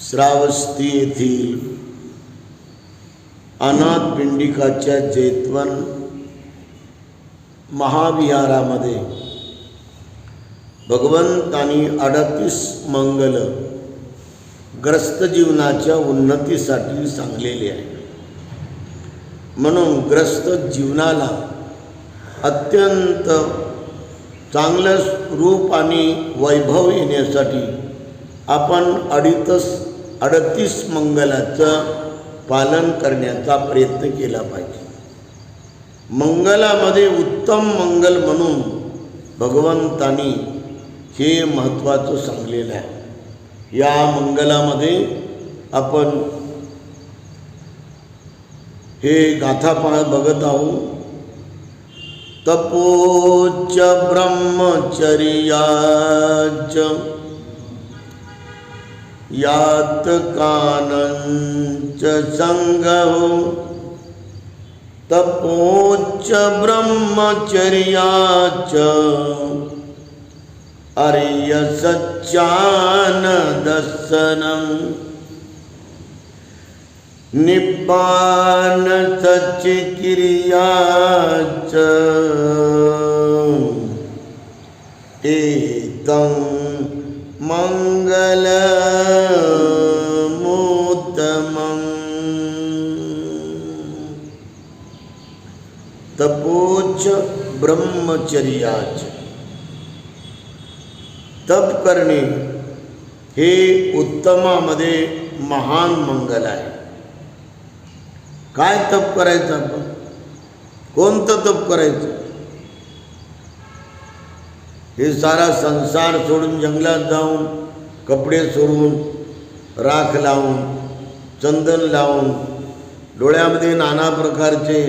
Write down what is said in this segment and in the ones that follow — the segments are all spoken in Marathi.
श्रावस्ती येथील अनाथ पिंडिकाच्या जैतवन महाविहारामध्ये भगवंतानी अडतीस मंगल ग्रस्त जीवनाच्या उन्नतीसाठी सांगलेले आहे. म्हणून ग्रस्त जीवनाला अत्यंत चांगलं रूप आणि वैभव येण्यासाठी आपण अडीतच अडतीस मंगलाचं पालन करण्याचा प्रयत्न केला पाहिजे. मंगलामध्ये उत्तम मंगल म्हणून भगवंतानी हे महत्त्वाचं सांगलेलं आहे. या मंगलामध्ये आपण हे गाथा पहा बघत आहोत. तपोच ब्रह्मचर्याच यात कानंच संगहो तपोच ब्रह्मचर्याच अर्य सच्चानदर्शनम निब्बान सच्चिक्रियाच एतं मङ्गलमुत्तमम्। तपोच ब्रह्मचर्याच। तप करणे हे उत्तमामध्ये महान मंगल आहे. काय तप करायचं आपण? कोणतं तप करायचं? हे सारा संसार सोडून जंगलात जाऊन, कपडे सोडून, राख लावून, चंदन लावून, डोळ्यामध्ये नाना प्रकारचे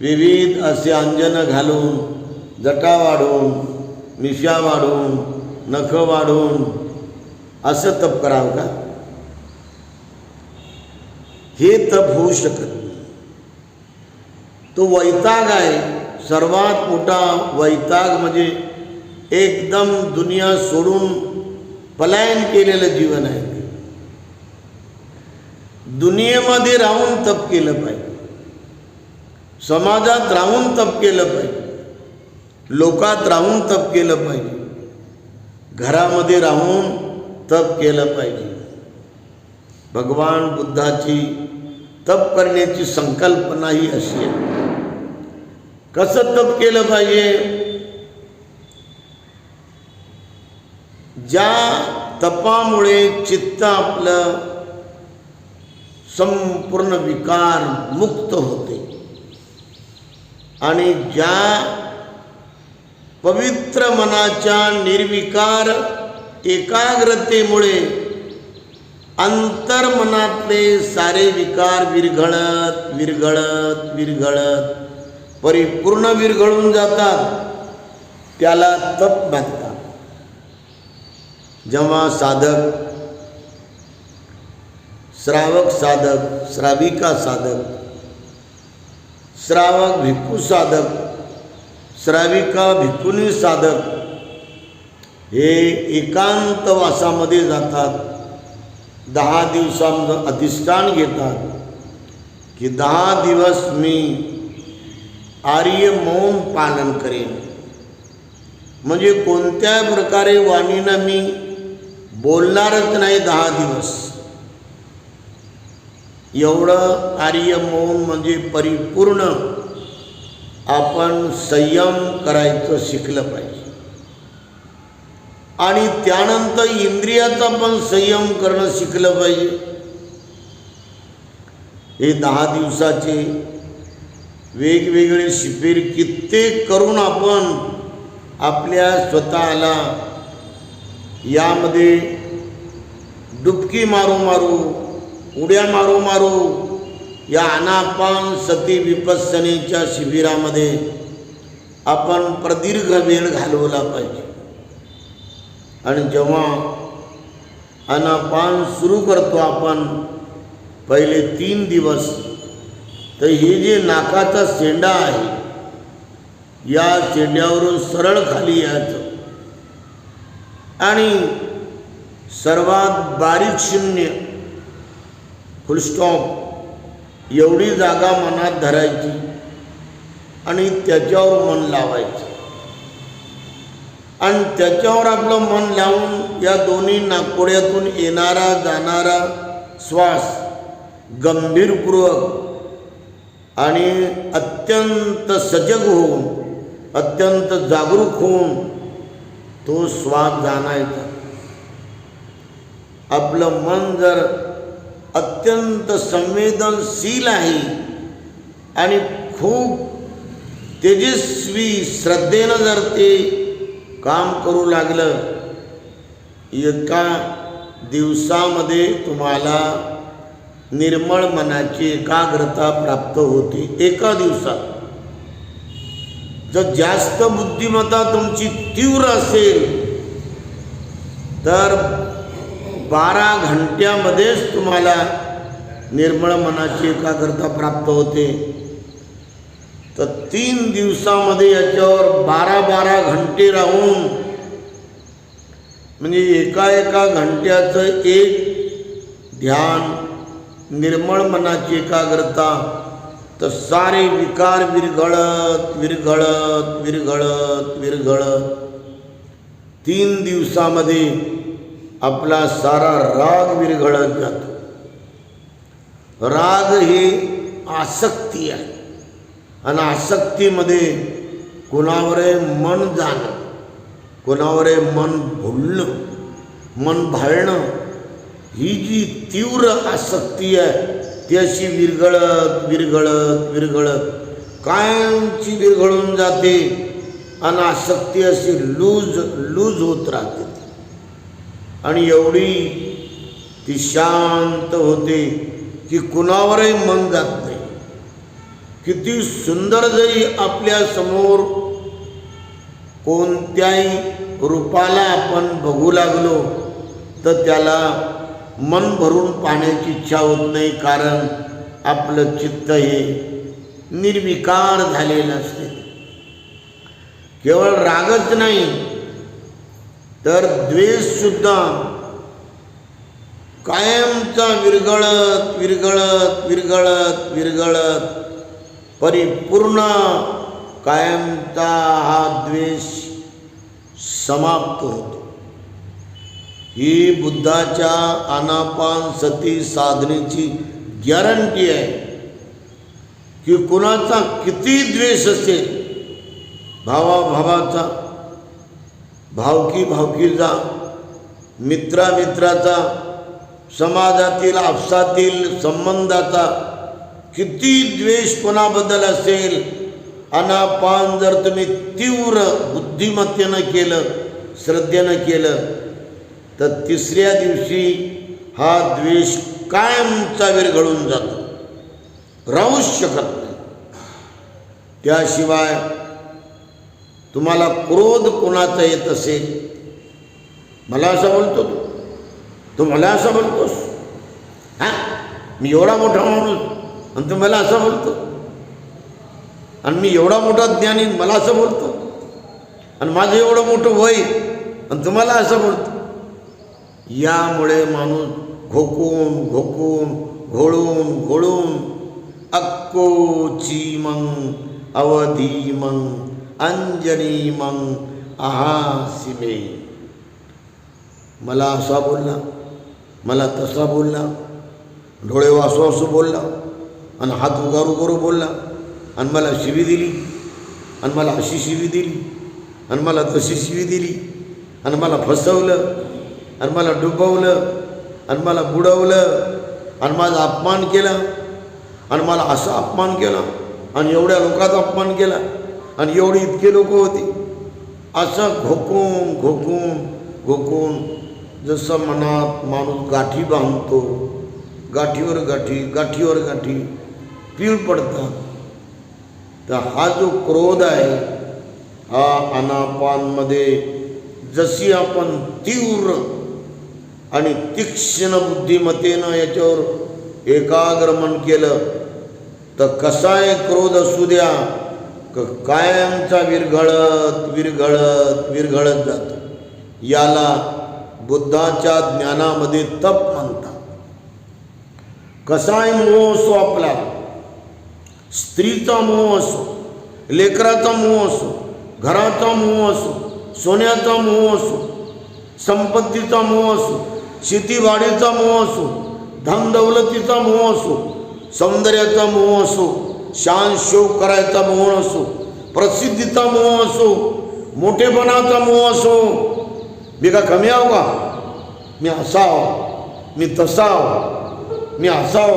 विविध अंजनं घालून, जटा वाढवून मिशा वाढवून नखं वाढवून तप करावं का? हे तप होऊ शकत तो वैताग आहे. सर्वात मोठा वैताग म्हणजे एकदम दुनिया सोडून पलायन केलेलं जीवन आहे. दुनियेमध्ये राहून तप केलं पाहिजे. समाजात राहून तप केलं पाहिजे. लोकात राहून तप केलं पाहिजे. घरामध्ये राहून तप केलं पाहिजे. भगवान बुद्धाची तप करण्याची संकल्पना ही अशी आहे. कसं तप केलं पाहिजे? ज्या तपामुळे चित्त आपलं संपूर्ण विकार मुक्त होते. आणि ज्या पवित्र मनाच्या निर्विकार एकाग्रतेमुळे अंतर्मनातले सारे विकार विरघळत विरघळत विरघळत परिपूर्ण विरघळून जातात. त्याला तप म्हणतात. जेव्हा साधक, श्रावक साधक, श्राविका साधक, श्रावक भिक्खू साधक, श्राविका भिक्खुनी साधक हे एकांत वासामध्ये जातात. दहा दिवसांचं अधिष्ठान घेतात. की दहा दिवस मी आर्य मौन पालन करेन. म्हणजे कोणत्या प्रकारे वाणीनं मी बोलणारच नाही दहा दिवस. एवढं आर्य मौन म्हणजे परिपूर्ण आपण संयम करायचं शिकलं पाहिजे. आणि त्यानंतर इंद्रियाचा पण संयम करणं शिकलं पाहिजे. हे दहा दिवसाचे वेगवेगळे शिबिर कित्येक करून आपण आपल्या स्वतःला यामध्ये डुबकी मारू मारू उड्या मारू मारू या अनापान सती विपत्सनेच्या शिबिरामध्ये आपण प्रदीर्घ वेळ घालवला पाहिजे. आणि जेव्हा अनापान सुरू करतो आपण पहिले तीन दिवस तर हे जे नाकाचा शेंडा आहे या शेंड्यावरून सरळ खाली यायचं. आणि सर्वात बारीक शून्य फुलस्टॉप एवढी जागा मनात धरायची आणि त्याच्यावर मन लावायचं. आणि त्याच्यावर आपलं मन लावून या दोन्ही नागपुड्यातून येणारा जाणारा श्वास गंभीरपूर्वक आणि अत्यंत सजग होऊन अत्यंत जागरूक होऊन तो स्वाद जाणायचा. आपलं मन जर अत्यंत संवेदनशील आहे आणि खूप तेजस्वी श्रद्धेनं जर ते काम करू लागलं एका दिवसामध्ये तुम्हाला निर्मळ मनाची एकाग्रता प्राप्त होते. एका दिवसात. जर जास्त बुद्धिमत्ता तुमची तीव्र असेल तर बारा घंट्यामध्येच तुम्हाला निर्मळ मनाची एकाग्रता प्राप्त होते. तर तीन दिवसामध्ये याच्यावर बारा बारा घंटे राहून म्हणजे एका एका घंट्याचं एक ध्यान निर्मळ मनाची एकाग्रता तर सारे विकार विरघळत विरघळत विरघळत विरघळत. तीन दिवसामध्ये आपला सारा राग विरघळत जातो. राग हे आसक्ती आहे. आणि आसक्तीमध्ये कोणावर मन जाणं कोणावर मन भुलणं मन भाळणं ही जी तीव्र आसक्ती आहे ती अशी विरघळत विरघळत विरघळत. कायमची विरघळून जाते आणि आसक्ती अशी लूज लूज होत राहते. आणि एवढी ती शांत होते की कुणावरही मन जात नाही. किती सुंदर जरी आपल्यासमोर कोणत्याही रूपाला आपण बघू लागलो तर त्याला मन भरून पाहण्याची इच्छा होत नाही कारण आपलं चित्त हे निर्विकार झालेलं असते. केवळ रागच नाही तर द्वेषसुद्धा कायमचा विरगळत विरगळत विरगळत विरगळत परिपूर्ण कायमचा हा द्वेष समाप्त होतो. ही बुद्धाच्या अनापान सती साधनेची गॅरंटी आहे की कुणाचा किती द्वेष असेल भावाभावाचा भावकी भावकीचा मित्रामित्राचा समाजातील आपसातील संबंधाचा किती द्वेष कोणाबद्दल असेल अनापान जर तुम्ही तीव्र बुद्धिमत्तेनं केलं श्रद्धेनं केलं तर तिसऱ्या दिवशी हा द्वेष कायमचा विरघळून जातो. राहूच शकत नाही त्याशिवाय तुम्हाला क्रोध कोणाचा येत असेल? मला असं बोलतो तू तू मला असं बोलतोस? हां? मी एवढा मोठा माणूस आणि तू मला असं बोलतो आणि मी एवढा मोठा ज्ञानी मला असं बोलतो आणि माझं एवढं मोठं वय आणि तुम्हाला असं बोलतो यामुळे माणूस घोकून घोकून घोळून घोळून अक्कोची मग अवधी मग अंजनी मग आहासिमे. मला असा बोलला मला तसा बोलला डोळे वासू वासू बोलला आणि हात उगारू करू बोलला आणि मला शिवी दिली आणि मला अशी शिवी दिली आणि मला तशी शिवी दिली आणि मला फसवलं आणि मला डुबवलं आणि मला बुडवलं आणि माझा अपमान केला आणि मला असा अपमान केला आणि एवढ्या लोकांचा अपमान केला आणि एवढी इतके लोक होती. असं घोकून घोकून घोकून जसं मनात माणूस गाठी बांधतो गाठीवर गाठी गाठीवर गाठी पीळ पडतात तर हा जो क्रोध आहे हा अनापानमध्ये जशी आपण तीव्र आणि तीक्ष्ण बुद्धिमत्तेनं याच्यावर एकाग्रमण केलं तर कसाय क्रोध असू द्या क कायमचा विरघळत विरघळत विरघळत जातो. याला बुद्धाच्या ज्ञानामध्ये तप म्हणतात. कसाय मोह असो आपला स्त्रीचा मोह असो लेकराचा मोह असो घराचा मोह असो सोन्याचा मोह असो संपत्तीचा मोह असो शेतीवाडीचा मोह असो धनदौलतीचा मोह असो सौंदर्याचा मोह असो शान शोक करायचा मोह असो प्रसिद्धीचा मोह असो मोठेपणाचा मोह असो मी का कमी आहो का? मी असाव मी तसाव मी असाव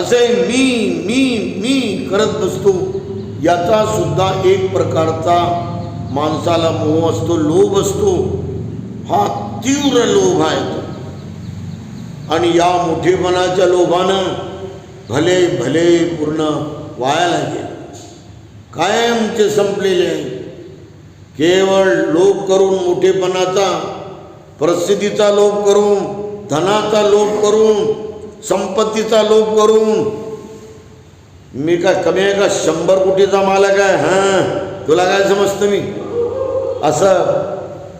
असे मी मी मी करत बसतो याचा सुद्धा एक प्रकारचा माणसाला मोह असतो लोभ असतो. हा तीव्र लोभ आहे तो. आणि या मोठेपणाच्या लोभानं भले भले पूर्ण वायाला गेले कायमचे संपलेले आहे. केवळ लोभ करून मोठेपणाचा प्रसिद्धीचा लोभ करून धनाचा लोभ करून संपत्तीचा लोभ करून मी काय कमी आहे का? शंभर कोटीचा मालक आहे हां? तुला काय समजतं मी? असं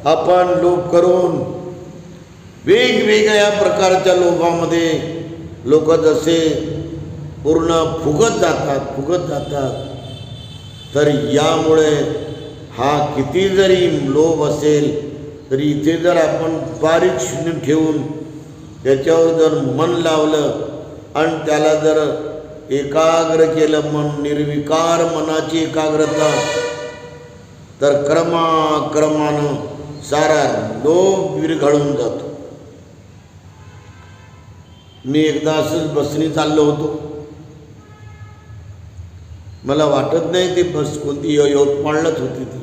आपण लोभ करून वेगवेगळ्या प्रकारच्या लोभामध्ये लोक जसे पूर्ण फुगत जातात फुगत जातात. तर यामुळे हा किती जरी लोभ असेल तरी इथे जर आपण बारीक शून्य ठेवून त्याच्यावर जर मन लावलं आणि त्याला जर एकाग्र केलं मन निर्विकार मनाची एकाग्रता तर क्रमाक्रमानं सारा लोभ विरघळून जातो. मी एकदा असंच बसनी चाललो होतो. मला वाटत नाही ते बस कोणती यवतमाळलाच होती ती.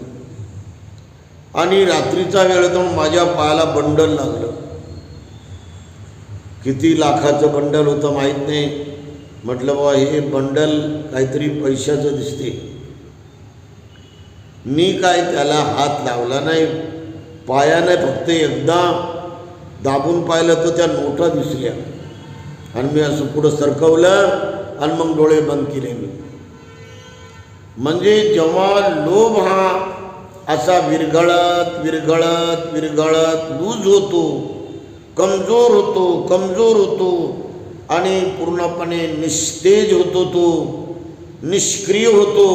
आणि रात्रीचा वेळ जाऊन माझ्या पायाला बंडल लागलं. किती लाखाचं बंडल होतं माहीत नाही. म्हटलं बाबा हे बंडल काहीतरी पैशाचं दिसते मी काय त्याला हात लावला नाही. पायाने फक्त एकदा दाबून पाहिलं तर त्या नोटा दिसल्या. आणि मी असं पुढं सरकवलं आणि मग डोळे बंद केले मी. म्हणजे जेव्हा लोभ हा असा विरघळत विरघळत विरघळत लूज होतो कमजोर होतो कमजोर होतो आणि पूर्णपणे निस्तेज होतो तो निष्क्रिय होतो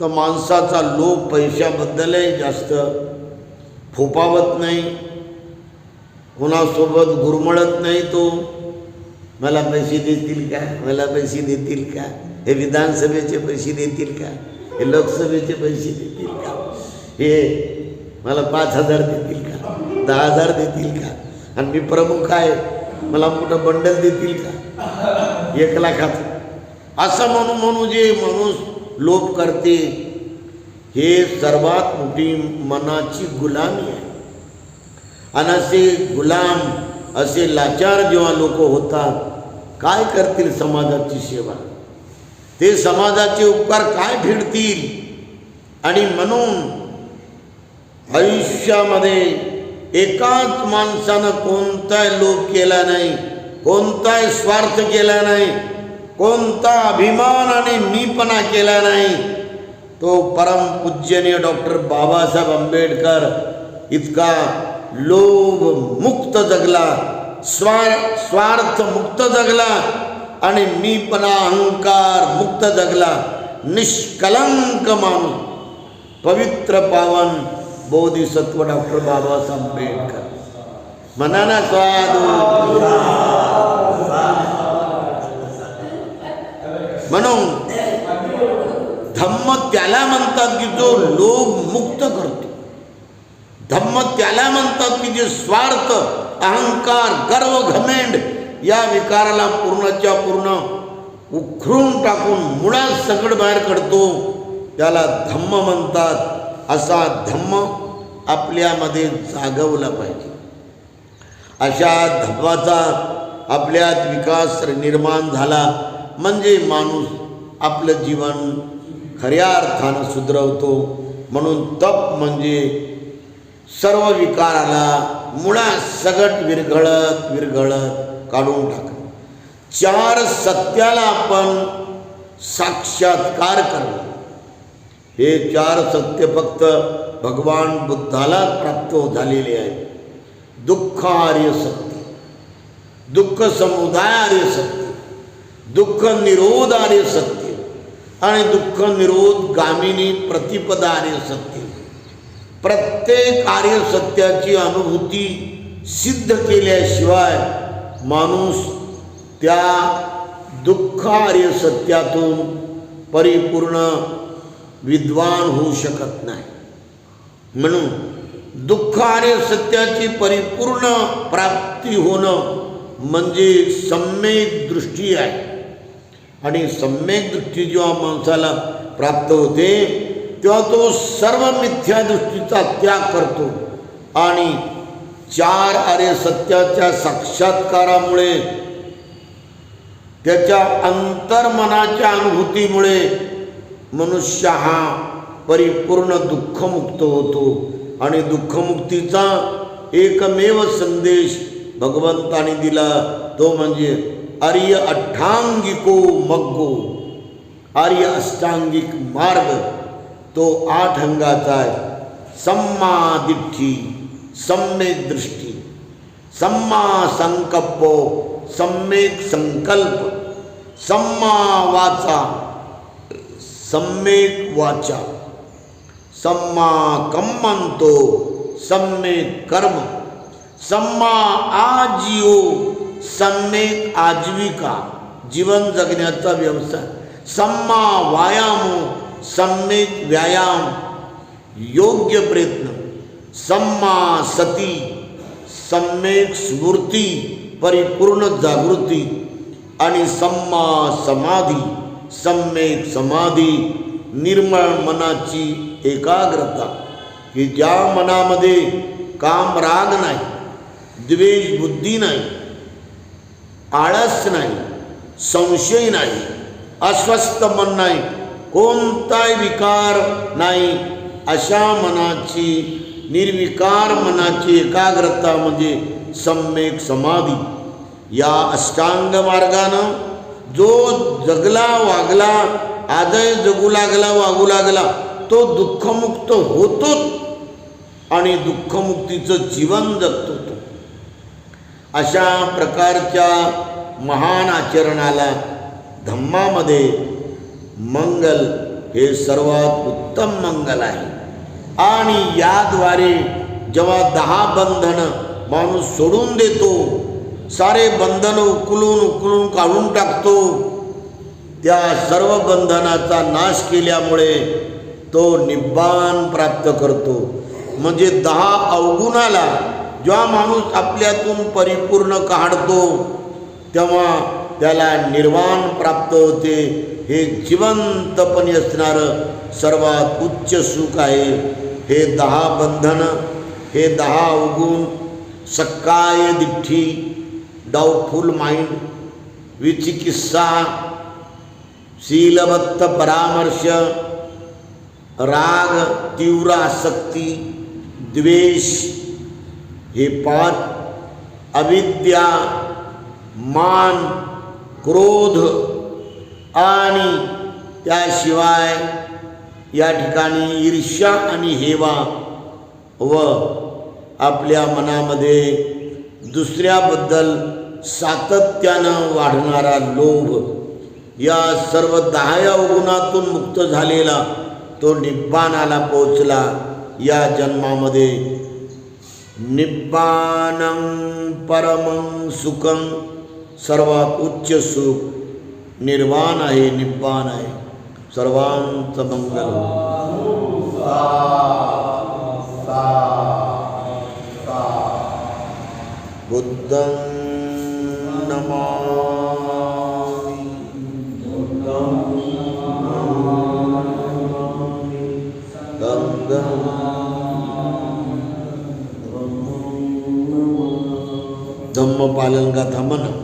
तर माणसाचा लोभ पैशाबद्दलही जास्त फोपावत नाही कोणासोबत गुरमळत नाही तो. मला पैसे देतील का? मला पैसे देतील का? हे विधानसभेचे पैसे देतील का? हे लोकसभेचे पैसे देतील का? हे मला पाच हजार देतील का? दहा हजार देतील का? आणि मी प्रमुख आहे मला मोठं बंडल देतील का? एक लाखाचं. असं म्हणू म्हणून जे माणूस लोप करते हे सर्वात मोठी मनाची गुलामी आहे. आणि असे गुलाम असे लाचार जेव्हा लोक होतात काय करतील समाजाची सेवा? ते समाजाचे उपकार काय फिरतील आणि म्हणून आयुष्यामध्ये एकाच माणसानं कोणताही लोभ केला नाही कोणताही स्वार्थ केला नाही कोणता अभिमान आणि मीपणा केला नाही तो परम पूज्यनीय डॉक्टर बाबासाहेब आंबेडकर इतका लोभ मुक्त जगला स्वार स्वार्थ मुक्त जगला आणि मीपणा अहंकार मुक्त जगला निष्कलंक माणूस पवित्र पावन बोधिसत्व डॉक्टर बाबासाहेब आंबेडकर. मनाना स्वादू. म्हणून त्याला म्हणतात की जो लोभ मुक्त करतो. धम्म त्याला म्हणतात की जे स्वार्थ अहंकार गर्व घमेंड या विकाराला पूर्णच्या पूर्ण उखरून टाकून मुळात सगळं बाहेर काढतो त्याला धम्म म्हणतात. असा धम्म आपल्यामध्ये जागवला पाहिजे. अशा धम्माचा आपल्यात विकास निर्माण झाला म्हणजे माणूस आपलं जीवन खऱ्या अर्थानं सुधरवतो. म्हणून तप म्हणजे सर्व विकाराला मुळात सगट विरघळत विरघळत काढून टाकणं. चार सत्याला आपण साक्षात्कार करणं. हे चार सत्य फक्त भगवान बुद्धाला प्राप्त झालेले आहे. दुःख आर्य सत्य दुःख समुदाय आर्य सत्य दुःख निरोध आर्य सत्य आणि दुःख निरोध गामिनी प्रतिपदा आर्य सत्य प्रत्येक आर्य सत्याची अनुभूती सिद्ध केल्याशिवाय माणूस त्या दुःख आर्य सत्यातून परिपूर्ण विद्वान होऊ शकत नाही. म्हणून दुःख सत्याची परिपूर्ण प्राप्ती होणं म्हणजे सम्यक दृष्टी आहे. आणि सम्यक दृष्टी जेव्हा माणसाला प्राप्त होते तेव्हा तो सर्व मिथ्या दृष्टीचा त्याग करतो. आणि चार आर्य सत्याच्या साक्षात्कारामुळे त्याच्या अंतर्मनाच्या अनुभूतीमुळे मनुष्य हा परिपूर्ण दुःखमुक्त होतो. आणि दुःखमुक्तीचा एकमेव संदेश भगवंताने दिला तो म्हणजे आर्य अठ्ठांगिको मग्गो, आर्य अष्टांगिक मार्ग तो आठ अंगाता आहे सम्मा दिठ्ठी सम्यक दृष्टी, सम्मा संकल्पो सम्यक संकल्प, सम्मा वाचा सम्यक वाचा, सम्मा कम्मंतो सम्यक कर्म, सम्मा आजीव सम्यक आजीविका जीवन जगण्याचा व्यवसाय. सम्मा व्यायाम सम्यक व्यायाम योग्य प्रयत्न. सम्मा सती सम्यक स्मृती परिपूर्ण जागृती. आणि सम्मा समाधी सम्यक समाधी निर्मळ मनाची एकाग्रता. की ज्या मनामध्ये काम राग नाही द्वेष बुद्धी नाही आळस नाही संशय नाही अस्वस्थ मन नाही कोणताही विकार नाही. अशा मनाची निर्विकार मनाची एकाग्रता म्हणजे सम्यक समाधी. या अष्टांग मार्गानं जो जगला वागला आदय जगू लागला वागू लागला तो दुःखमुक्त होतोच आणि दुःखमुक्तीचं जीवन जगतो तो. अशा प्रकारच्या महान आचरणाला धम्मामध्ये मंगल हे सर्वात उत्तम मंगल आहे. आणि याद्वारे जेव्हा दहा बंधनं माणूस सोडून देतो सारे बंधन उकलून उकलून काढून टाकतो त्या सर्व बंधनाचा नाश केल्यामुळे तो निब्बान प्राप्त करतो. म्हणजे दहा अवगुणाला जेव्हा माणूस आपल्यातून परिपूर्ण काढतो तेव्हा त्याला निर्वाण प्राप्त होते. हे जिवंतपणे असणारं सर्वात उच्च सुख आहे. हे दहा बंधनं हे दहा उगुण सक्काय दिठ्ठी डाऊटफुल माइंड विचिकित्सा शीलबत्त परामर्श राग तीव्र आसक्ती द्वेष हे पाच अविद्या मान क्रोध आणि त्याशिवाय या ठिकाणी ईर्ष्या आणि हेवा व आपल्या मनामध्ये दुसऱ्याबद्दल सातत्यानं वाढणारा लोभ या सर्व दहाव्या अवगुणातून मुक्त झालेला तो निब्बाणाला पोचला या जन्मामध्ये. निब्बानं परमं सुखं सर्वात उच्च सुख निर्वाण आहे निब्बान आहे सर्वांचं मंगल हो. बुद्धं नमामि धम्म पालन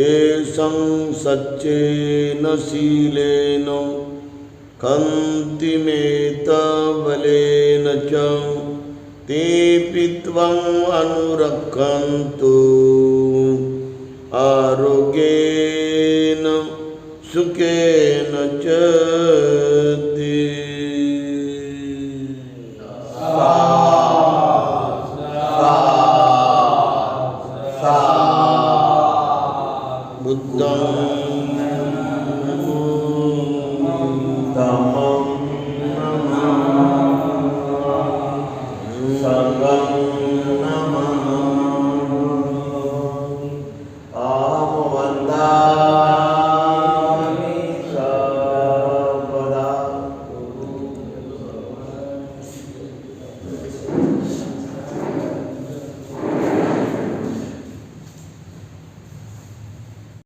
तेषं सच्चेन शीलेन खन्तिमेतबलेन च ते पित्वम् अनुरक्षन्तु आरोग्येन सुखेन च